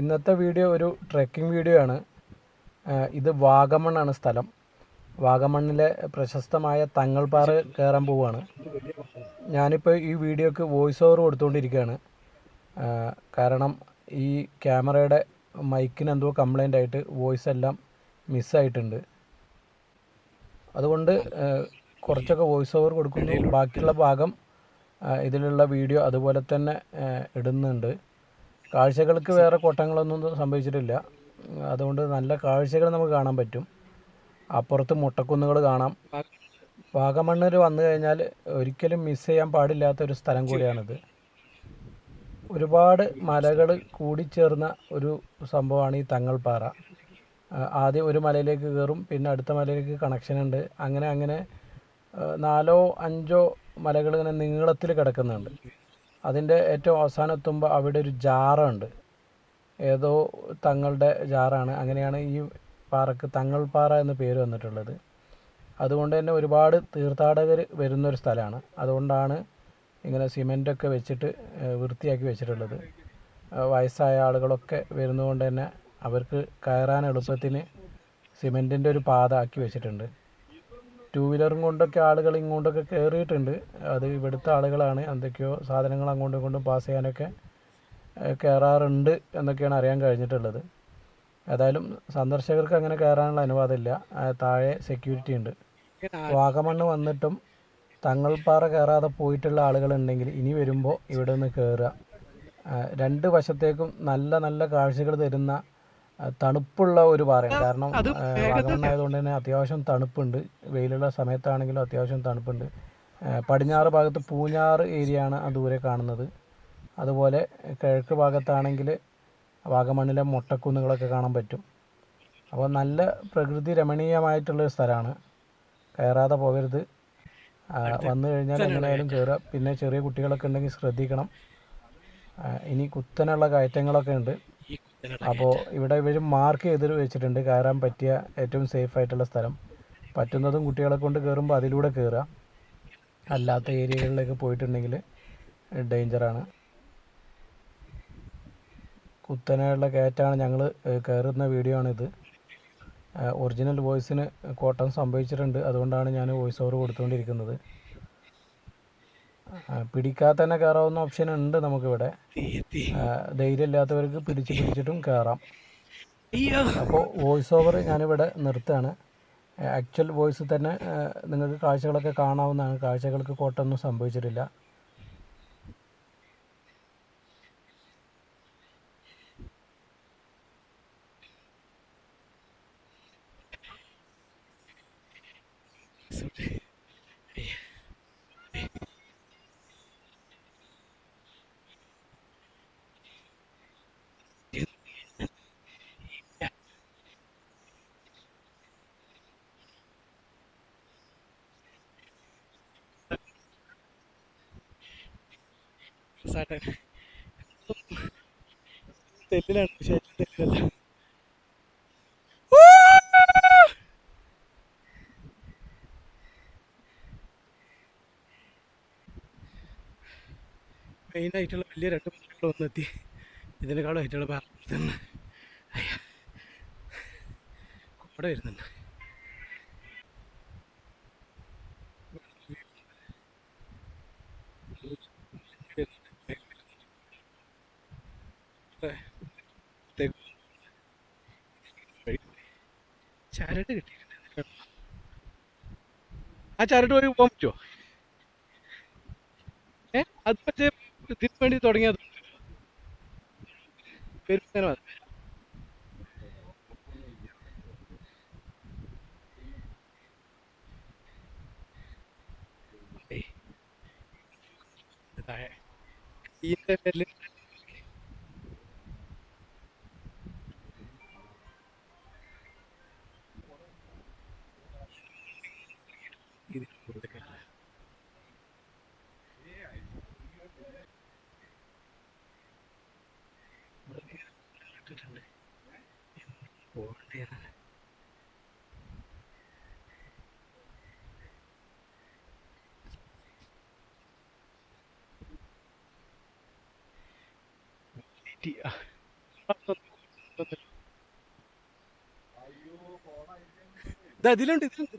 ഇന്നത്തെ വീഡിയോ ഒരു trekking video ആണ്. ഇത് വാഗമണ്ണാണ് സ്ഥലം. വാഗമണ്ണിലെ പ്രശസ്തമായ തങ്ങൾപ്പാറ കയറാൻ പോവുകയാണ്. ഞാനിപ്പോൾ ഈ വീഡിയോക്ക് വോയിസ് ഓവർ കൊടുത്തുകൊണ്ടിരിക്കുകയാണ് കാരണം ഈ ക്യാമറയുടെ മൈക്കിന് എന്തോ കംപ്ലൈന്റ് ആയിട്ട് വോയിസ് എല്ലാം മിസ്സായിട്ടുണ്ട് അതുകൊണ്ട് കുറച്ചൊക്കെ വോയിസ് ഓവർ കൊടുക്കുന്നു. ബാക്കിയുള്ള ഭാഗം ഇതിലുള്ള വീഡിയോ അതുപോലെ തന്നെ ഇടുന്നുണ്ട്. കാഴ്ചകൾക്ക് വേറെ കോട്ടങ്ങളൊന്നും സംഭവിച്ചിട്ടില്ല. അതുകൊണ്ട് നല്ല കാഴ്ചകൾ നമുക്ക് കാണാൻ പറ്റും. അപ്പുറത്ത് മുട്ടക്കുന്നുകൾ കാണാം. വാഗമണ്ണിൽ വന്നു കഴിഞ്ഞാൽ ഒരിക്കലും മിസ് ചെയ്യാൻ പാടില്ലാത്ത ഒരു സ്ഥലം കൂടിയാണിത്. ഒരുപാട് മലകൾ കൂടിച്ചേർന്ന ഒരു സംഭവമാണ് ഈ തങ്ങൾപ്പാറ. ആദ്യം ഒരു മലയിലേക്ക് കയറും പിന്നെ അടുത്ത മലയിലേക്ക് കണക്ഷൻ ഉണ്ട്. അങ്ങനെ അങ്ങനെ നാലോ അഞ്ചോ മലകൾ ഇങ്ങനെ നീളത്തിൽ കിടക്കുന്നുണ്ട്. അതിന്റെ ഏറ്റവും അവസാനം എത്തുമ്പോൾ അവിടെ ഒരു ജാറുണ്ട്. ഏതോ തങ്ങളുടെ ജാറാണ്. അങ്ങനെയാണ് ഈ പാറക്ക് തങ്ങൾ പാറ എന്ന പേര് വന്നിട്ടുള്ളത്. അതുകൊണ്ട് തന്നെ ഒരുപാട് തീർത്ഥാടകർ വരുന്നൊരു സ്ഥലമാണ്. അതുകൊണ്ടാണ് ഇങ്ങനെ സിമെന്റൊക്കെ വെച്ചിട്ട് വൃത്തിയാക്കി വെച്ചിട്ടുള്ളത്. വയസ്സായ ആളുകളൊക്കെ വരുന്നതുകൊണ്ട് തന്നെ അവർക്ക് കയറാൻ എളുപ്പത്തിന് സിമെന്റിന്റെ ഒരു പാത ആക്കി വെച്ചിട്ടുണ്ട്. ടൂ വീലറും കൊണ്ടൊക്കെ ആളുകൾ ഇങ്ങോട്ടൊക്കെ കയറിയിട്ടുണ്ട് അത് ഇവിടുത്തെ ആളുകളാണ്. എന്തൊക്കെയോ സാധനങ്ങൾ അങ്ങോട്ടും ഇങ്ങോട്ടും പാസ് ചെയ്യാനൊക്കെ കയറാറുണ്ട് എന്നൊക്കെയാണ് അറിയാൻ കഴിഞ്ഞിട്ടുള്ളത്. ഏതായാലും സന്ദർശകർക്ക് അങ്ങനെ കയറാനുള്ള അനുവാദമില്ല. താഴെ സെക്യൂരിറ്റി ഉണ്ട്. വാഗമണ്ണ് വന്നിട്ടും തങ്ങൾപ്പാറ കയറാതെ പോയിട്ടുള്ള ആളുകളുണ്ടെങ്കിൽ ഇനി വരുമ്പോൾ ഇവിടെ നിന്ന് കയറുക രണ്ട് വശത്തേക്കും നല്ല നല്ല കാഴ്ചകൾ തരുന്ന തണുപ്പുള്ള ഒരു പാറയാണ്. കാരണം ആ, വാഗമണ്ണായതുകൊണ്ട് തന്നെ അത്യാവശ്യം തണുപ്പുണ്ട്. വെയിലുള്ള സമയത്താണെങ്കിലും അത്യാവശ്യം തണുപ്പുണ്ട്. പടിഞ്ഞാറ് ഭാഗത്ത് പൂഞ്ഞാറ് ഏരിയയാണ് ആണ് ആ ദൂരെ കാണുന്നത്. അതുപോലെ കിഴക്ക് ഭാഗത്താണെങ്കിൽ വാഗമണ്ണിലെ മുട്ടക്കുന്നുകളൊക്കെ കാണാൻ പറ്റും. അപ്പോൾ നല്ല പ്രകൃതി രമണീയമായിട്ടുള്ളൊരു സ്ഥലമാണ്. കയറാതെ പോകരുത്. വന്നു കഴിഞ്ഞാൽ എങ്ങനെയായാലും കയറുക. പിന്നെ ചെറിയ കുട്ടികളൊക്കെ ഉണ്ടെങ്കിൽ ശ്രദ്ധിക്കണം. ഇനി കുത്തനുള്ള കയറ്റങ്ങളൊക്കെ ഉണ്ട്. അപ്പോൾ ഇവിടെ ഇവർ മാർക്ക് ചെയ്ത് വെച്ചിട്ടുണ്ട്. കയറാൻ പറ്റിയ ഏറ്റവും സേഫ് ആയിട്ടുള്ള സ്ഥലം. പറ്റുന്നതും കുട്ടികളെ കൊണ്ട് കയറുമ്പോൾ അതിലൂടെ കയറുക അല്ലാത്ത ഏരിയകളിലേക്ക് പോയിട്ടുണ്ടെങ്കിൽ ഡേഞ്ചറാണ് കുത്തനെയുള്ള കയറ്റാണ് ഞങ്ങൾ കയറുന്ന വീഡിയോ ആണിത്. ഒറിജിനൽ വോയിസിന് കോട്ടം സംഭവിച്ചിട്ടുണ്ട്. അതുകൊണ്ടാണ് ഞാൻ വോയിസ് ഓവർ കൊടുത്തുകൊണ്ടിരിക്കുന്നത്. ആ, പിടിക്കാതെ തന്നെ കയറാവുന്ന ഓപ്ഷൻ ഉണ്ട് നമുക്കിവിടെ. ധൈര്യം ധൈര്യമില്ലാത്തവർക്ക് പിടിച്ച് പിടിച്ചിട്ടും കയറാം അപ്പോൾ വോയിസ് ഓവർ ഞാനിവിടെ നിർത്തുകയാണ്. ആക്ച്വൽ വോയിസ് തന്നെ നിങ്ങൾക്ക് കാഴ്ചകളൊക്കെ കാണാവുന്നതാണ്. കാഴ്ചകൾക്ക് കോട്ടൊന്നും സംഭവിച്ചിട്ടില്ല. സാട്ടൻ തെല്ലിലാണ് പക്ഷേ തെല്ലിലല്ല മെയിനായിട്ടുള്ള വലിയ രണ്ട് മണിക്കൂർ വന്നെത്തി. ഇതിനേക്കാളും ആയിട്ടുള്ള പറഞ്ഞു തന്നെ. കൂടെ വരുന്നുണ്ട്. ചരട് കിട്ടിയിട്ടുണ്ട് ആ ചരട് വഴി പോകാൻ പറ്റുമോ ഏ അത് മറ്റേ ഇതിന് വേണ്ടി തുടങ്ങിയത് പെരുമാനം അത് ഏയ്. ഇത് താഴെ ഇതിന്റെ പേരിൽ ഇട്ടിട്ടുണ്ട് ഇതാ ഇതിലുണ്ട് ഇതിലുണ്ട്.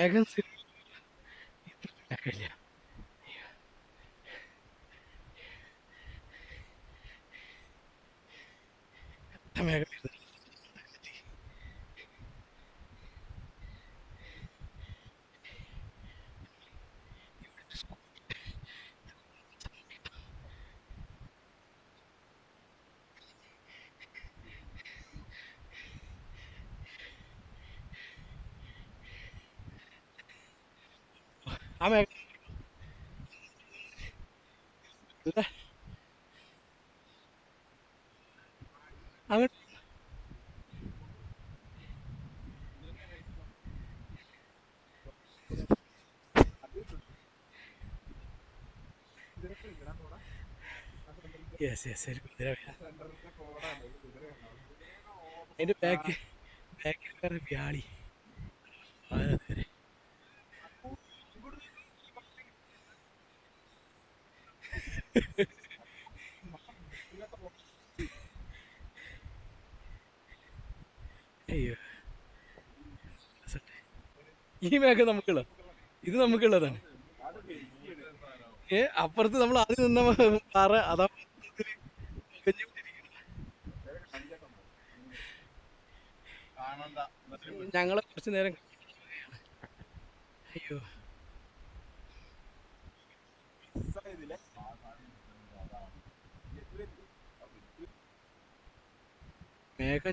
വേഗം ഇല്ല വേഗം യെസ് യെസ് ഒരു കുതിര അതിന്റെ ബാക്ക് ബാക്കിൽ വേറെ വ്യാളി അതെ അയ്യോ. ഈ മേഘം നമുക്കുള്ള ഇത് നമുക്കുള്ളതാണ്. ഏ അപ്പുറത്ത് നമ്മൾ ആദ്യം നിന്ന പാറ അതാ ഞങ്ങളെ കുറച്ച് നേരം അയ്യോ. മേഘ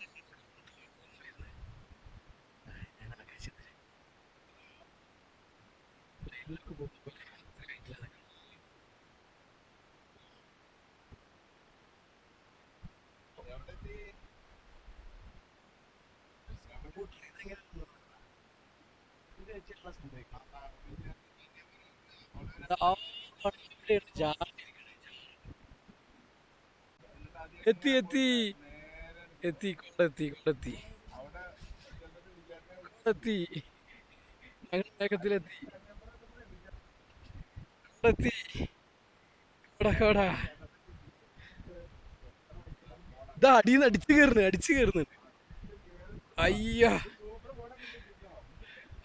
എത്തി എത്തി. എത്തി കൊണ്ടെത്തി കൊണ്ടെത്തി കൊണ്ടെത്തി ഞങ്ങൾ വേഗത്തിലെത്തി. കൊണ്ടെത്തി കൊടാ ഇതാ അടിയിൽ നിന്ന് അടിച്ചു കയറുന്നു അടിച്ചു കയറുന്നു. അയ്യ.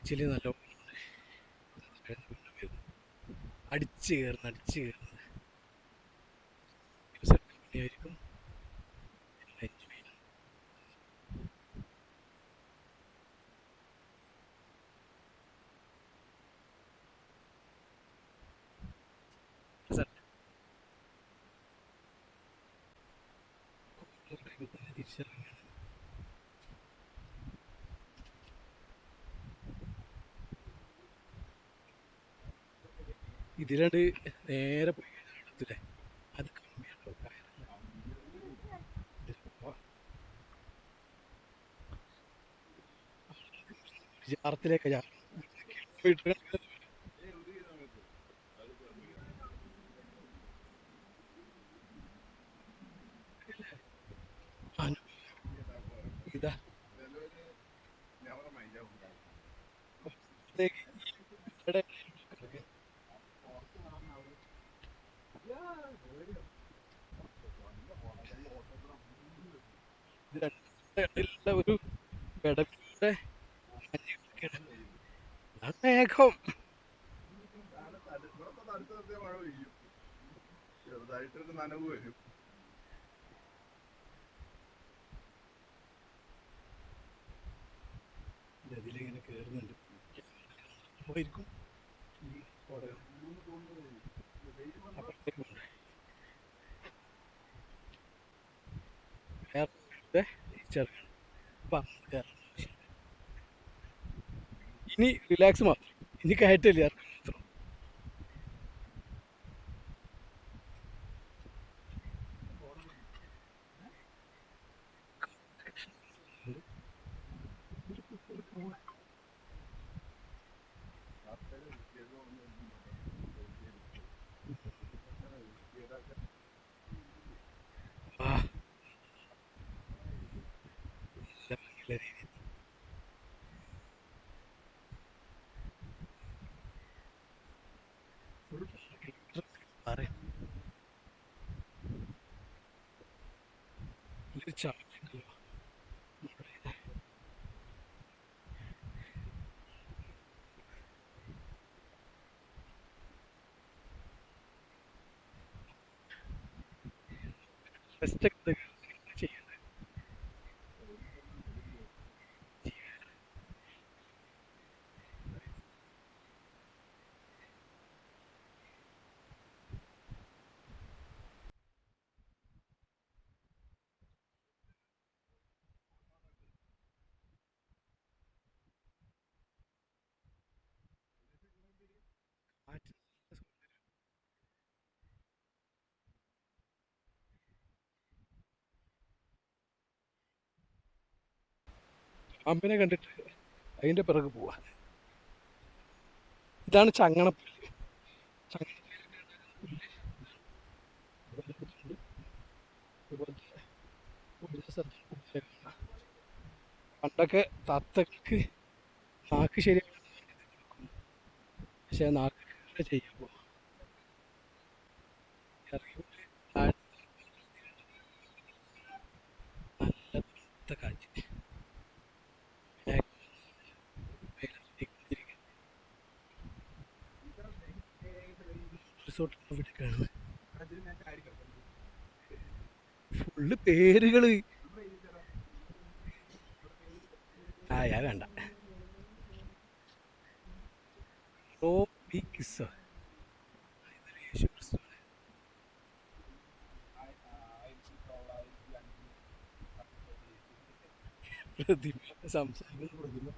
ആക്ച്വലി നല്ല അടിച്ച് കയറുന്നു അടിച്ച് കയറുന്നത് ഇതിലണ്ട് നേരെ പോയി കഴിഞ്ഞാൽ അത് കമ്മിയാണ് ജാറത്തിലേക്ക് ഇതാ. ഇത് ഒരു മേഘം. ചെറുതായിട്ടൊരു നനവ് വരും. ഇതിലിങ്ങനെ കയറുന്നുണ്ട് കേറുന്നുണ്ട്. പോയിരിക്കും. വേറെ ഈ പറഞ്ഞു ഇനി റിലാക്സ് മാത്രം. ഇനി കയറ്റില്ല ആ നല്ല രീതിയിൽ രീതി പറയാം ഒരു ചാവുണ്ടല്ലോ റെസ്റ്റ് ഒക്കെ ചെയ്യണ്ടേ കാറ്റ് നല്ല സുഖം. പാമ്പിനെ കണ്ടിട്ട് അതിന്റെ പിറകെ പോവാ. ഇതാണ് ചങ്ങണപ്പുല്ല്. പണ്ടൊക്കെ തത്തക്ക് നാക്ക് ശരിയാണ് പക്ഷെ നാക്ക് ചെയ്യുമ്പോൾ ഇറങ്ങി നല്ല തത്ത കാറ്റ് റിസോർട്ട് കാണുന്നത് ഫുള്ള് പേരുകൾ. ആ ഞാൻ യേശു ക്രിസ്തുവാണ് പ്രതിമ സംസാരിക്കുന്ന